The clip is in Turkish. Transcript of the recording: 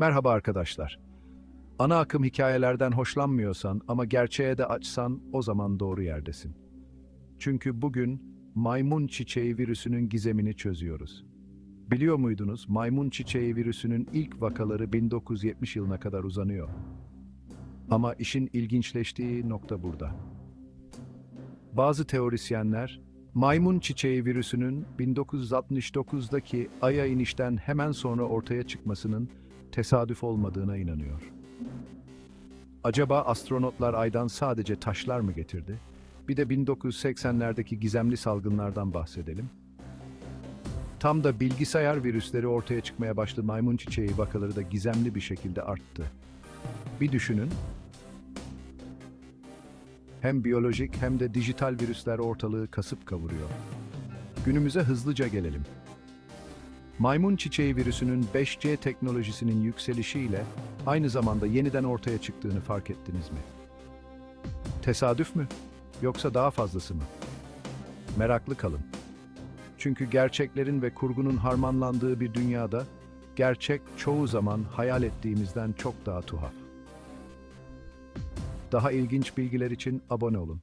Merhaba arkadaşlar. Ana akım hikayelerden hoşlanmıyorsan ama gerçeğe de açsan o zaman doğru yerdesin. Çünkü bugün maymun çiçeği virüsünün gizemini çözüyoruz. Biliyor muydunuz maymun çiçeği virüsünün ilk vakaları 1970 yılına kadar uzanıyor. Ama işin ilginçleştiği nokta burada. Bazı teorisyenler maymun çiçeği virüsünün 1969'daki Ay'a inişten hemen sonra ortaya çıkmasının tesadüf olmadığına inanıyor. Acaba astronotlar Ay'dan sadece taşlar mı getirdi? Bir de 1980'lerdeki gizemli salgınlardan bahsedelim. Tam da bilgisayar virüsleri ortaya çıkmaya başladı maymun çiçeği vakaları da gizemli bir şekilde arttı. Bir düşünün, hem biyolojik hem de dijital virüsler ortalığı kasıp kavuruyor. Günümüze hızlıca gelelim. Maymun çiçeği virüsünün 5C teknolojisinin yükselişiyle aynı zamanda yeniden ortaya çıktığını fark ettiniz mi? Tesadüf mü? Yoksa daha fazlası mı? Meraklı kalın. Çünkü gerçeklerin ve kurgunun harmanlandığı bir dünyada gerçek çoğu zaman hayal ettiğimizden çok daha tuhaf. Daha ilginç bilgiler için abone olun.